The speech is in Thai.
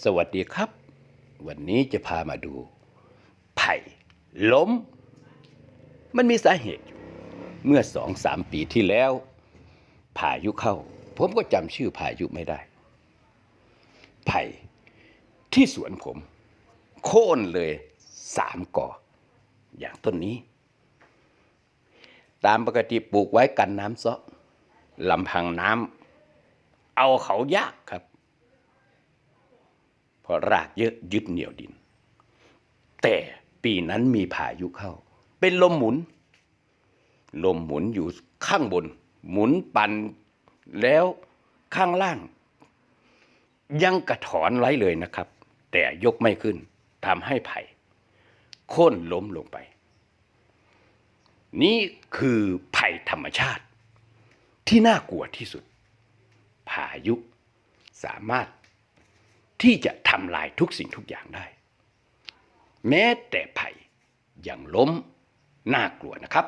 สวัสดีครับ วันนี้จะพามาดู ไผ่ล้ม มันมีสาเหตุอยู่เมื่อสองสามปีที่แล้วพายุเข้า ผมก็จำชื่อพายุไม่ได้ ไผ่ที่สวนผม โค่นเลยสามก่อ อย่างต้นนี้ ตามปกติปลูกไว้กันน้ำซาะลำพังน้ำเอาเขายากครับ เพราะรากเยอะยึดเหนี่ยวดิน แต่ปีนั้นมีพายุเข้า เป็นลมหมุน ลมหมุนอยู่ข้างบน หมุนปั่นแล้วข้างล่าง ยังกระถอนไว้เลยนะครับ แต่ยกไม่ขึ้นทำให้ไผ่โค่นล้มลงไป นี่คือภัยธรรมชาติ ที่น่ากลัวที่สุด พายุสามารถ ที่จะทำลายทุกสิ่งทุกอย่างได้ แม้แต่ไผ่ยังล้มน่ากลัวนะครับ